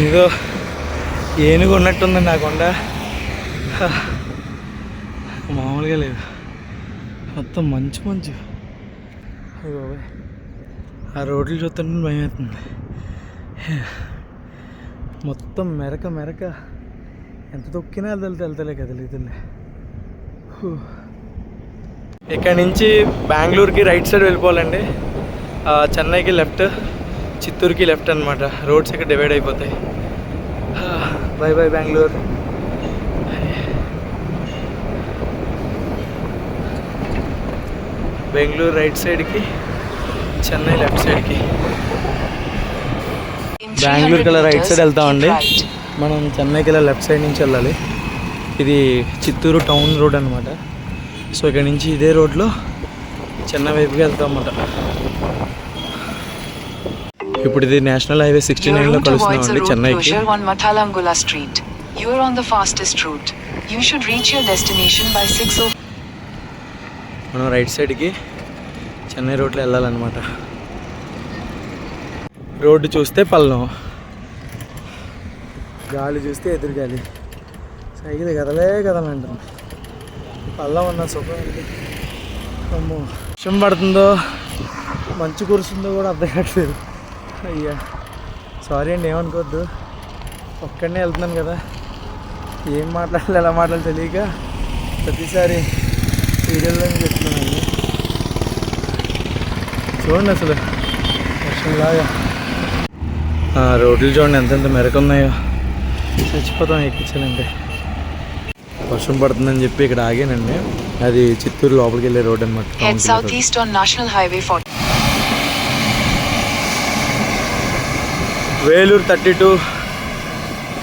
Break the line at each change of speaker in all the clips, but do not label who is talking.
ఏదో ఏనుగు ఉన్నట్టుంది నా కొండ. మామూలుగా లేదు. మొత్తం మంచు మంచు. బాబోయ్. ఆ రోడ్లు చూస్తుంటే భయం అవుతుంది మొత్తం మెరక మెరక ఎంత తొక్కినా వెళ్తే వెళ్తలే కదలుగుతులే ఇక్కడ నుంచి బెంగళూరుకి రైట్ సైడ్ వెళ్ళిపోవాలండి. చెన్నైకి లెఫ్ట్. చిత్తూరుకి లెఫ్ట్ అనమాట రోడ్స్ ఇక్కడ డివైడ్ అయిపోతాయి. Bye bye Bengaluru Bengaluru right సైడ్కి చెన్నై లెఫ్ట్ సైడ్కి బెంగళూరుకి అలా రైట్ సైడ్ వెళ్తామండి. మనం చెన్నైకి ఇలా లెఫ్ట్ సైడ్ నుంచి వెళ్ళాలి. ఇది చిత్తూరు టౌన్ రోడ్ అనమాట సో ఇక్కడ నుంచి ఇదే రోడ్లో చెన్నై వైపుకి వెళ్తాం అన్నమాట ఇప్పుడు ఇది నేషనల్ హైవే సిక్స్టీ నైన్లో కలుస్తున్నామండి చెన్నైకి
on the fastest route. You should reach your destination by oh 6 of
మనం రైట్ సైడ్కి చెన్నై రోడ్లో వెళ్ళాలన్నమాట. రోడ్డు చూస్తే పల్లం. గాలి చూస్తే ఎదురు గాలి. సైకిల్ కదలే కదలంటుంది పల్లం ఉన్న సుఖం ఏంటి అమ్మో. వర్షం పడుతుందో మంచు కురుస్తుందో కూడా అర్థం కావట్లేదు. అయ్యా. సారీ అండి ఏమనుకోవద్దు. ఒక్కడనే వెళ్తున్నాను కదా. ఏం మాట్లాడాలి ఎలా మాట్లాడాలి తెలియక ప్రతిసారి వీడియోలో చెప్తున్నానండి చూడండి అసలు. వర్షంలాగా. రోడ్లు చూడండి ఎంతెంత మెరకు ఉన్నాయో చచ్చిపోతాం ఎక్కించాలంటే. వర్షం పడుతుందని చెప్పి ఇక్కడ ఆగానండి. అది చిత్తూరు లోపలికి వెళ్ళే రోడ్ అనమాట వేలూరు థర్టీ టూ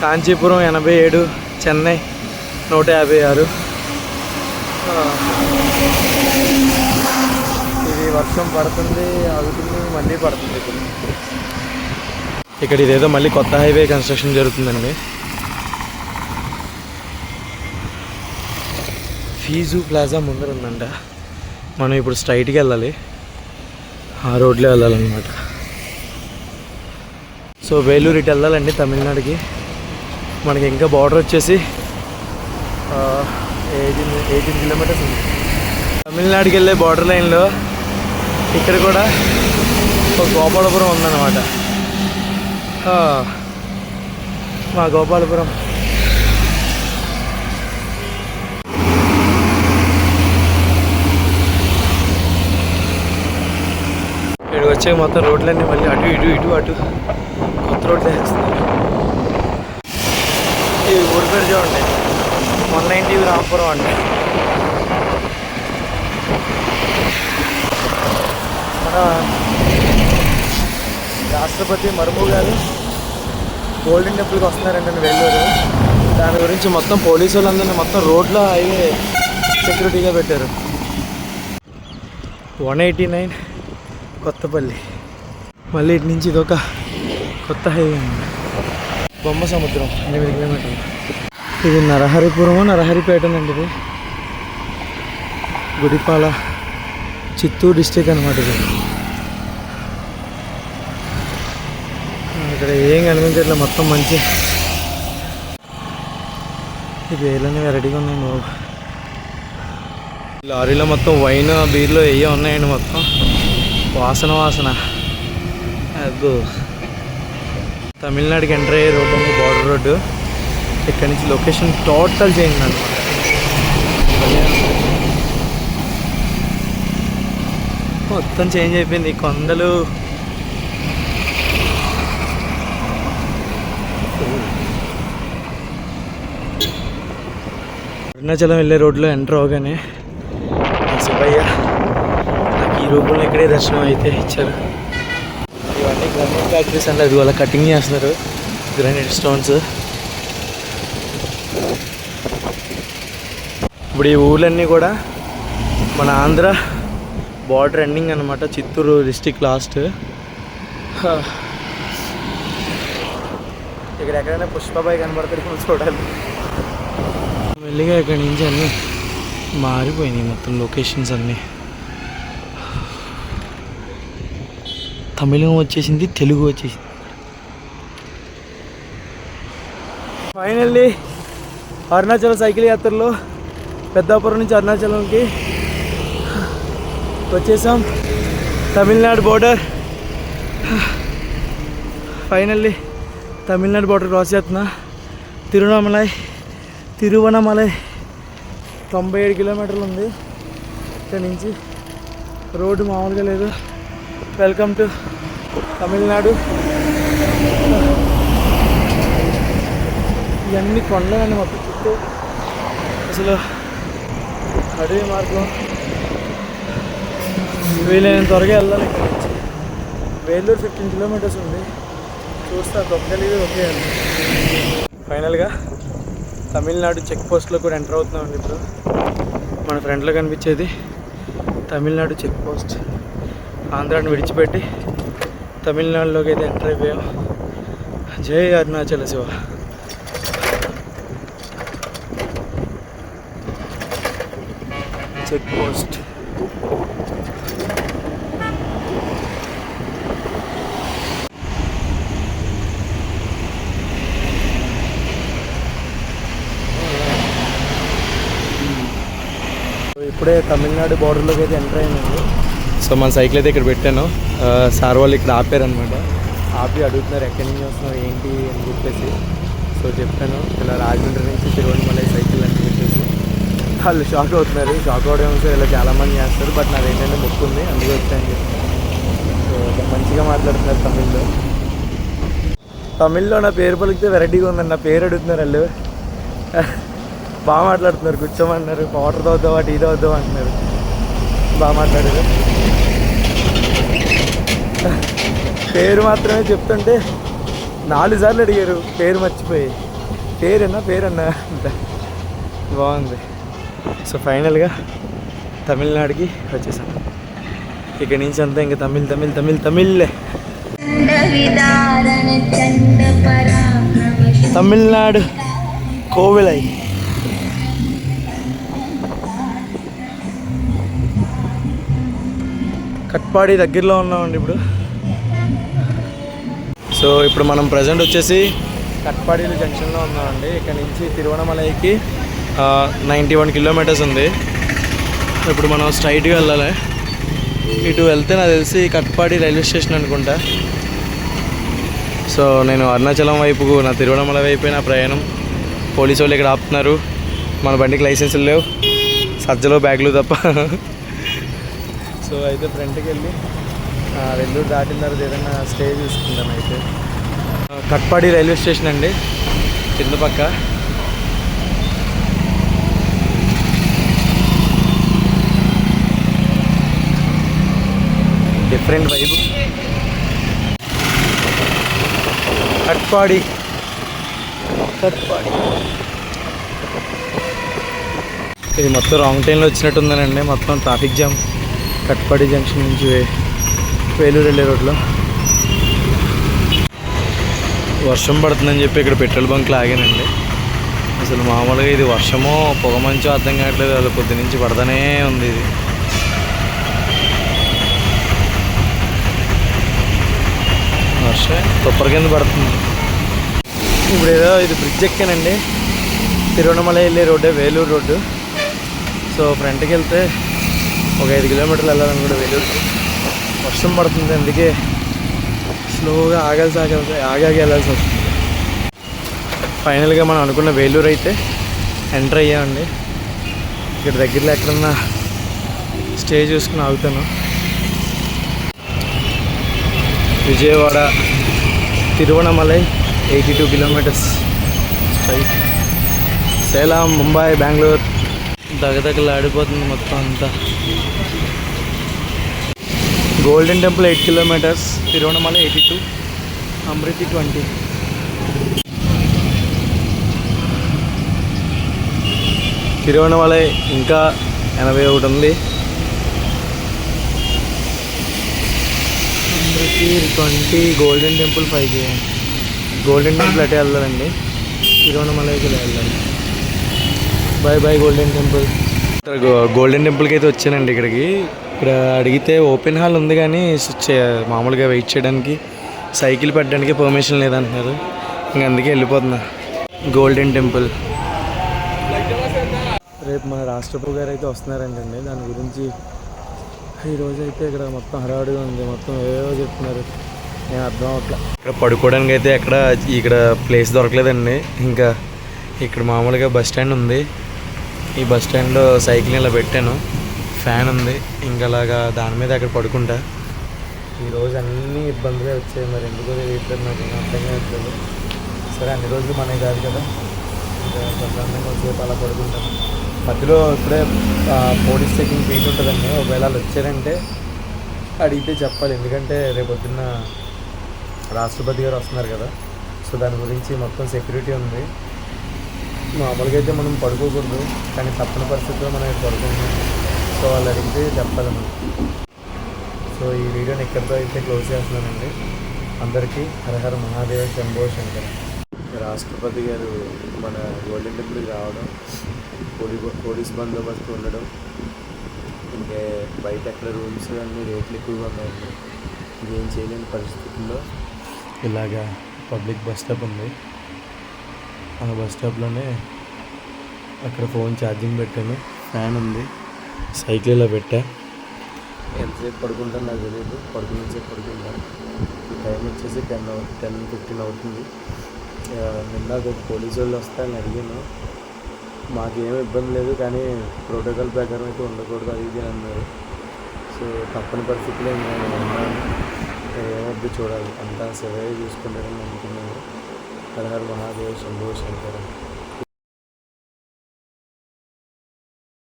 కాంచీపురం ఎనభై ఏడు చెన్నై నూట యాభై ఆరు. ఇది వర్షం పడుతుంది ఆగుతుంది మళ్ళీ పడుతుంది ఇక్కడ ఇక్కడ ఇదేదో మళ్ళీ కొత్త హైవే కన్స్ట్రక్షన్ జరుగుతుందండి. ఫీజు ప్లాజా ముందర ఉందంట. మనం ఇప్పుడు స్ట్రైట్కి వెళ్ళాలి. ఆ రోడ్లో వెళ్ళాలన్నమాట. సో వేలూరు ఇటు వెళ్ళాలండి తమిళనాడుకి. మనకి ఇంకా బార్డర్ వచ్చేసి ఎయిటీన్ ఎయిటీన్ కిలోమీటర్స్ ఉంది. తమిళనాడుకి వెళ్ళే బార్డర్ లైన్లో ఇక్కడ కూడా ఒక గోపాలపురం ఉందన్నమాట. మా గోపాలపురం. ఇక్కడికి వచ్చే మొత్తం రోడ్లన్నీ మళ్ళీ అటు ఇటు ఇటు అటు. కొత్త రోడ్లు వేస్తున్నారు ఈ ఊరి పేరు చూడండి. వన్ నైన్టీవి రాంపురం అండి. మన రాష్ట్రపతి మరుము గారు గోల్డెన్ టెంపుల్కి వస్తున్నారండి వెళ్ళారు. దాని గురించి మొత్తం పోలీసు వాళ్ళందరినీ మొత్తం రోడ్లో హైవే సెక్యూరిటీగా పెట్టారు. One eighty nine Kothapalli. మళ్ళీ ఇటు నుంచి ఇదొక కొత్త హైవే ఉంది బొమ్మ సముద్రం ఎనిమిది కిలోమీటర్లు. ఇది నరహరిపురమో నరహరిపేటనండి ఇది. గుడిపాల చిత్తూరు డిస్టిక్ అనమాట ఇది. ఇక్కడ ఏం కనిపించట్లే మొత్తం మంచి. ఈ వేలన్నీ వెరైటీగా ఉన్నాయండి బాబు. లారీలో మొత్తం వైన్ బీర్లో ఏ ఉన్నాయండి మొత్తం. వాసన వాసన. అబ్బో. తమిళనాడుకి ఎంటర్ అయ్యే రోడ్డు ఉంది బార్డర్ రోడ్డు. ఇక్కడ నుంచి లొకేషన్ టోటల్ చేంజ్ అనమాట మొత్తం చేంజ్ అయిపోయింది కొండలు. అరుణాచలం వెళ్ళే రోడ్లో ఎంటర్ అవగానే సుబ్బయ్య నాకు ఈ రూపంలో ఇక్కడే దర్శనం అయితే ఇచ్చారు. గ్రానైట్ ఫ్యాక్టరీస్ అండి అది వాళ్ళ కటింగ్ చేస్తున్నారు. గ్రానైట్ స్టోన్స్ ఇప్పుడు ఈ ఊర్లన్నీ కూడా మన ఆంధ్ర బార్డర్ ఎండింగ్ అనమాట చిత్తూరు డిస్టిక్ లాస్ట్ ఇక్కడ ఎక్కడైనా పుష్పబాయ్ కనబడతారు చూడాలి. మెల్లిగా ఇక్కడి నుంచి అన్నీ మారిపోయినాయి మొత్తం లొకేషన్స్ అన్నీ. తమిళం వచ్చేసింది తెలుగు వచ్చేసింది. ఫైనల్లీ అరుణాచల్ సైకిల్ యాత్రలో పెద్దాపురం నుంచి అరుణాచలంకి వచ్చేసాం. Tamil Nadu border finally Tamil Nadu border cross చేస్తున్నా. తిరువణమలై తిరువణమలై తొంభై ఏడు కిలోమీటర్లు ఉంది. ఇక్కడ నుంచి రోడ్డు మామూలుగా లేదు. Welcome to Tamil Nadu. ఇవన్నీ కొండలండి మొత్తం చుట్టూ. అసలు అడవి మార్గం. వీలైన త్వరగా వెళ్ళాలి ఇక్కడ నుంచి. వేలూరు ఫిఫ్టీన్ కిలోమీటర్స్ ఉంది. చూస్తా తొక్కలిది ఒకే ఫైనల్గా తమిళనాడు చెక్ పోస్ట్లో కూడా ఎంటర్ అవుతున్నామండి ఇప్పుడు. మన ఫ్రంట్లో కనిపించేది తమిళనాడు చెక్ పోస్ట్. ఆంధ్రాని విడిచిపెట్టి తమిళనాడులోకి అయితే ఎంటర్ అయిపోయాం. జై అరుణాచల శివ. చెక్ పోస్ట్ ఇప్పుడే తమిళనాడు బార్డర్లోకి అయితే ఎంటర్ అయినాము. సో మన సైకిల్ అయితే ఇక్కడ పెట్టాను. సార్ వాళ్ళు ఇక్కడ ఆపారనమాట ఆపి అడుగుతున్నారు ఎక్కడి నుంచి వస్తున్నావు ఏంటి? అని చెప్పేసి. సో చెప్పాను ఇలా రాజమండ్రి నుంచి తిరువణమలై సైకిల్ అని చెప్పేసి. వాళ్ళు షాక్ అవుతున్నారు. షాక్ అవడం సార్ ఇలా చాలామంది చేస్తారు బట్ నాది ఏంటంటే ముక్కు ఉంది అందుకే వచ్చాను చెప్పి. సో మంచిగా మాట్లాడుతున్నారు తమిళ్ళో. తమిళ్ళో నా పేరు పలికితే వెరైటీగా ఉందండి నా పేరు అడుగుతున్నారు వాళ్ళు. బాగా మాట్లాడుతున్నారు కూర్చోమన్నారు వాటర్ తాగుతావా టీ తాగుతావా అంటున్నారు. బాగా మాట్లాడారు. పేరు మాత్రమే చెప్తుంటే నాలుగు సార్లు అడిగారు పేరు మర్చిపోయి. పేరన్నా పేరన్నా బాగుంది. సో ఫైనల్గా తమిళనాడుకి వచ్చేసాం. ఇక్కడి నుంచి అంతా ఇంకా తమిళ్ తమిళ్ తమిళ్
తమిళ్ళే.
తమిళనాడు కోవిలై. కట్పాడి దగ్గరలో ఉన్నామండి ఇప్పుడు. సో ఇప్పుడు మనం ప్రజెంట్ వచ్చేసి కట్పాడి జంక్షన్లో ఉన్నామండి. ఇక్కడ నుంచి తిరువణమలైకి నైంటీ వన్ కిలోమీటర్స్ ఉంది. ఇప్పుడు మనం స్ట్రైట్గా వెళ్ళాలి. ఇటు వెళ్తే నాకు తెలిసి కట్పాడి రైల్వే స్టేషన్ అనుకుంటా. సో నేను అరుణాచలం వైపు నా తిరువణమల వైపు నా ప్రయాణం. పోలీసు వాళ్ళు ఇక్కడ ఆపుతున్నారు. మన బండికి లైసెన్సులు లేవు. సజ్జలో బ్యాగులు తప్ప. సో అయితే ఫ్రంట్కి వెళ్ళి ఆ, వెల్లూరు దాటిన తర్వాత ఏదైనా స్టే చూసుకుంటాను అయితే. కట్పాడి రైల్వే స్టేషన్ అండి కింద పక్క. Different vibe. కట్పాడి. కట్పాడి. ఇది మొత్తం రాంగ్ టైంలో వచ్చినట్టుందనండి మొత్తం ట్రాఫిక్ జామ్. కట్పాడి జంక్షన్ నుంచి వేలూరు వెళ్ళే రోడ్లో. వర్షం పడుతుందని చెప్పి ఇక్కడ పెట్రోల్ బంక్లో ఆగానండి. అసలు మామూలుగా ఇది వర్షమో పొగ మంచో అర్థం కావట్లేదు. అది పొద్దు నుంచి పడతానే ఉంది ఇది. వర్షం తుప్పర కింద పడుతుంది? ఇప్పుడు ఏదో ఇది బ్రిడ్జ్ ఎక్కానండి. తిరువణమల వెళ్ళే రోడ్డే వేలూరు రోడ్డు. సో ఫ్రంట్కి వెళ్తే ఒక ఐదు కిలోమీటర్లు వెళ్ళాలని కూడా వేలూరుకి వర్షం పడుతుంది అందుకే స్లోగా ఆగాల్సి ఆగాల్సి ఆగాగి వెళ్ళాల్సి వస్తుంది. ఫైనల్గా మనం అనుకున్న వేలూరు అయితే ఎంటర్ అయ్యామండి. ఇక్కడ దగ్గరలో ఎక్కడన్నా స్టే చూసుకుని ఆగుతాను. Vijayawada Tiruvannamalai eighty two kilometres straight. Salem Mumbai Bengaluru. దగదగలు మొత్తం అంతా. Golden temple eight kilometres Tiruvannamalai eighty two Amirthi twenty Tiruvannamalai ఇంకా ఎనభై ఒకటి ఉంది. Amirthi twenty golden temple five golden temple అటే వెళ్ళాలండి. తిరువణమలైకి వెళ్ళాలి. Bye bye golden temple. Golden టెంపుల్కి అయితే వచ్చానండి ఇక్కడికి. ఇక్కడ అడిగితే ఓపెన్ హాల్ ఉంది కానీ మామూలుగా వెయిట్ చేయడానికి సైకిల్ పెట్టడానికి పర్మిషన్ లేదంటున్నారు. ఇంక అందుకే వెళ్ళిపోతున్నా. Golden temple. రేపు మన రాష్ట్రపతి గారు అయితే వస్తున్నారంటండి. దాని గురించి ఈరోజు అయితే ఇక్కడ మొత్తం హడావుడిగా ఉంది. మొత్తం ఏవేవో చెప్తున్నారు. నేను అర్థం అవట్లే ఇక్కడ పడుకోవడానికి అయితే ఎక్కడ ఇక్కడ ప్లేస్ దొరకలేదండి. ఇంకా ఇక్కడ మామూలుగా బస్ స్టాండ్ ఉంది. ఈ బస్ స్టాండ్లో సైకిల్ ఇలా పెట్టాను. ఫ్యాన్ ఉంది. ఇంకా అలాగా దాని మీద అక్కడ పడుకుంటా. ఈరోజు అన్ని ఇబ్బందులే వచ్చాయి. మరి ఎందుకో తెలియట్లేదు నాకు. ఏం అర్థం కావట్లేదు. సరే అన్ని రోజులు మనకి కాదు కదా. ఇంకా ప్రశాంతంగా వచ్చేపు అలా పడుకుంటాను మధ్యలో ఇప్పుడే పోలీస్ చెకింగ్ ఫీట్ ఉంటుందండి. ఒకవేళ వాళ్ళు వచ్చారంటే అడిగితే చెప్పాలి. ఎందుకంటే రేపు పొద్దున్న రాష్ట్రపతి గారు వస్తున్నారు కదా. సో దాని గురించి మొత్తం సెక్యూరిటీ ఉంది. మామూలుగా అయితే మనం పడుకోకూడదు కానీ తప్పని పరిస్థితుల్లో మనం పడుకుంటాం. సో వాళ్ళు అడిగితే చెప్పాలి మనం. సో ఈ వీడియోని ఇక్కడితో అయితే క్లోజ్ చేస్తున్నానండి. అందరికీ హరహర మహాదేవ శంభో శంకర. రాష్ట్రపతి గారు మన గోల్డెన్ టెంపుల్కి రావడం పోలీ పోలీస్ బందోబస్తు ఉండడం ఇంకా బయట ఎక్కడ రూమ్స్ అన్ని రేట్లు ఎక్కువగా ఉన్నాయండి. ఇంకేం చేయలేని పరిస్థితుల్లో ఇలాగా పబ్లిక్ బస్ స్టాప్ ఉంది. ఆ బస్ స్టాప్లోనే అక్కడ ఫోన్ ఛార్జింగ్ పెట్టాను. ఫ్యాన్ ఉంది. సైకిల్ ఇలా పెట్టా. ఎంతసేపు పడుకుంటాను నాకు తెలియదు పడుకునేసేపు పడుకుంటాను ఈ టైం వచ్చేసి టెన్ టెన్ ఫిఫ్టీన్ అవుతుంది. ఆ, నిన్నాక ఒక పోలీసు వాళ్ళు వస్తారని అడిగాను. మాకేం ఇబ్బంది లేదు కానీ ప్రోటోకాల్ ప్రకారం అయితే ఉండకూడదు అది ఇది అని అన్నారు. సో తప్పని పరిస్థితుల్లో నేను ఉన్నాను. ఏమొద్దు చూడాలి. అంతా సెవే చూసుకుంటారని అనుకున్నాను. హర హర మహాదేవ్ శంభో శంకర